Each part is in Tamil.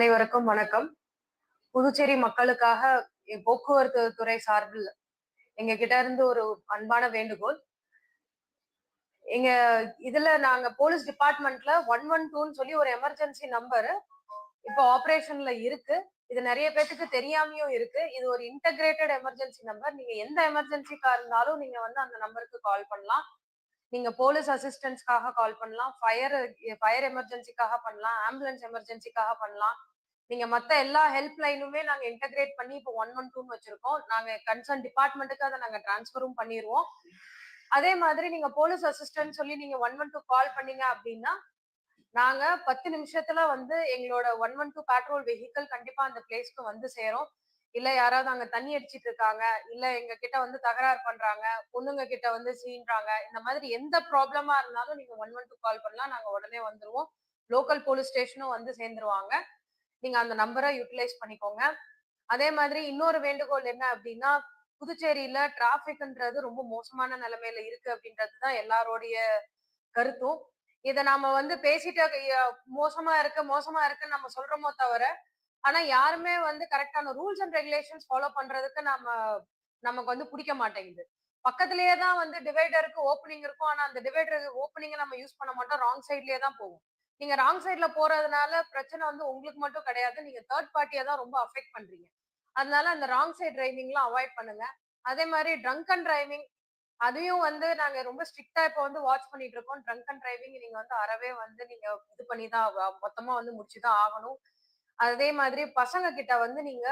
அனைவருக்கும் வணக்கம். புதுச்சேரி மக்களுக்காக போக்குவரத்து துறை சார்பில் எங்க கிட்ட இருந்து ஒரு அன்பான வேண்டுகோள். எங்க இதுல நாங்க போலீஸ் டிபார்ட்மெண்ட்ல ஒன் ஒன் டூன்னு சொல்லி ஒரு எமர்ஜென்சி நம்பர் இப்போ ஆபரேஷன்ல இருக்கு. இது நிறைய பேத்துக்கு தெரியாமையும் இருக்கு. இது ஒரு இன்டகிரேட்டட் எமர்ஜென்சி நம்பர். நீங்க எந்த எமர்ஜென்சிக்கா இருந்தாலும் நீங்க வந்து அந்த நம்பருக்கு கால் பண்ணலாம். நீங்க போலீஸ் அசிஸ்டன்ஸ்க்காக கால் பண்ணலாம். ஃபயர் ஃபயர் எமர்ஜென்சிக்காக பண்ணலாம். ஆம்புலன்ஸ் எமர்ஜென்சிக்காக பண்ணலாம். நீங்க மத்த எல்லா ஹெல்ப் லைனுமே நாங்க இன்டகிரேட் பண்ணி இப்போ ஒன் ஒன் டூன்னு வச்சிருக்கோம். நாங்க கன்சர்ன் டிபார்ட்மெண்ட்டுக்கு அதை நாங்க டிரான்ஸ்ஃபரும் பண்ணிடுவோம் அதே மாதிரி நீங்க போலீஸ் அசிஸ்டன்ட் சொல்லி நீங்க ஒன் ஒன் டூ கால் பண்ணீங்க அப்படின்னா நாங்க பத்து நிமிஷத்துல வந்து எங்களோட one one two patrol vehicle கண்டிப்பா அந்த பிளேஸ்க்கு வந்து சேரும். இல்ல யாராவது அங்க தண்ணி அடிச்சிட்டு இருக்காங்க இல்ல எங்க கிட்ட வந்து தகராறு பண்றாங்க பொண்ணுங்க கிட்ட வந்து சீன்றாங்க இந்த மாதிரி எந்த ப்ராப்ளமா இருந்தாலும் நீங்க ஒன் ஒன் டூ கால் பண்ணலாம் நாங்க உடனே வந்துருவோம். லோக்கல் போலீஸ் ஸ்டேஷனும் வந்து சேர்ந்துருவாங்க. நீங்க அந்த நம்பரை யூட்டிலைஸ் பண்ணிக்கோங்க. அதே மாதிரி இன்னொரு வேண்டுகோள் என்ன அப்படின்னா புதுச்சேரியில டிராபிக்ன்றது ரொம்ப மோசமான நிலைமையில இருக்கு அப்படின்றது தான் எல்லாரோடைய கருத்தும். இத நாம வந்து பேசிட்டு மோசமா இருக்கு மோசமா இருக்குன்னு நம்ம சொல்றோமோ தவிர ஆனா யாருமே வந்து கரெக்டான ரூல்ஸ் அண்ட் ரெகுலேஷன்ஸ் ஃபாலோ பண்றதுக்கு நம்ம நமக்கு வந்து பிடிக்க மாட்டேங்குது. பக்கத்திலேயே தான் வந்து டிவைடருக்கு ஓப்பனிங் இருக்கும். ஆனா அந்த டிவைடர் ஓப்பனிங்கை நம்ம யூஸ் பண்ண மாட்டோம். ராங் சைட்லயே தான் போகும். நீங்க ராங் சைட்ல போறதுனால பிரச்சனை வந்து உங்களுக்கு மட்டும் கிடையாது. நீங்க தேர்ட் பார்ட்டியை தான் ரொம்ப அஃபெக்ட் பண்றீங்க. அதனால அந்த ராங் சைட் டிரைவிங்லாம் அவாய்ட் பண்ணுங்க. அதே மாதிரி ட்ரங்க் அண்ட் டிரைவிங் அதையும் வந்து நாங்க ரொம்ப ஸ்ட்ரிக்டா இப்போ வந்து வாட்ச் பண்ணிட்டு இருக்கோம். ட்ரங்க் அண்ட் டிரைவிங் நீங்க வந்து அறவே வந்து நீங்க இது பண்ணி தான் மொத்தமா வந்து முடிச்சுதான் ஆகணும். அதே மாதிரி பசங்க கிட்ட வந்து நீங்க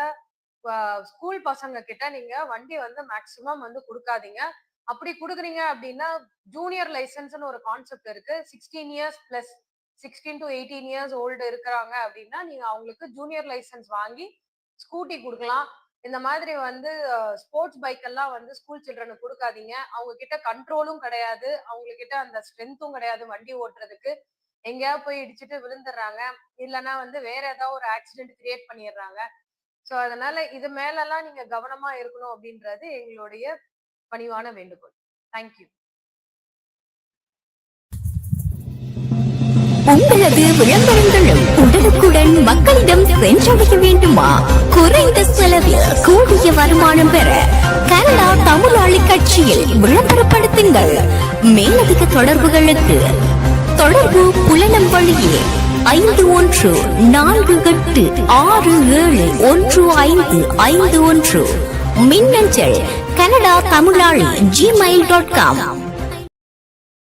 ஸ்கூல் பசங்க கிட்ட நீங்க வண்டி வந்து மேக்சிமம் வந்து கொடுக்காதீங்க. அப்படி கொடுக்குறீங்க அப்படின்னா ஜூனியர் லைசன்ஸ்னு ஒரு கான்செப்ட் இருக்கு. Sixteen years plus sixteen to eighteen years old இருக்கிறாங்க அப்படின்னா நீங்க அவங்களுக்கு ஜூனியர் லைசன்ஸ் வாங்கி ஸ்கூட்டி கொடுக்கலாம். இந்த மாதிரி வந்து ஸ்போர்ட்ஸ் பைக் எல்லாம் வந்து ஸ்கூல் சில்ட்ரனுக்கு கொடுக்காதீங்க. அவங்க கிட்ட கண்ட்ரோலும் கிடையாது. அவங்க கிட்ட அந்த ஸ்ட்ரென்த்தும் கிடையாது வண்டி ஓட்டுறதுக்கு. எங்கேயாவது போய் இடிச்சுட்டு விழுந்துடுறாங்க இல்லைன்னா வந்து வேற ஏதாவது ஒரு ஆக்சிடென்ட் கிரியேட் பண்ணிடுறாங்க ஸோ அதனால இது மேலெல்லாம் நீங்க கவனமா இருக்கணும் அப்படின்றது எங்களுடைய பணிவான வேண்டுகோள். தேங்க்யூ உங்களது விளம்பரங்களும் உடனுக்குடன் மக்களிடம் சென்றடைய வேண்டுமா? குறைந்த செலவில் கூடிய வருமானம் பெற கனடா தமிழாளி கட்சியில் விளம்பரப்படுத்துங்கள். மேலதிக தொடர்புகளுக்கு தொடர்பு புலனம் வழியே ஐந்து ஒன்று நான்கு எட்டு ஆறு ஏழு ஒன்று ஐந்து ஐந்து ஒன்று. மின்னஞ்சல் Canada Tamilali Gmail dot com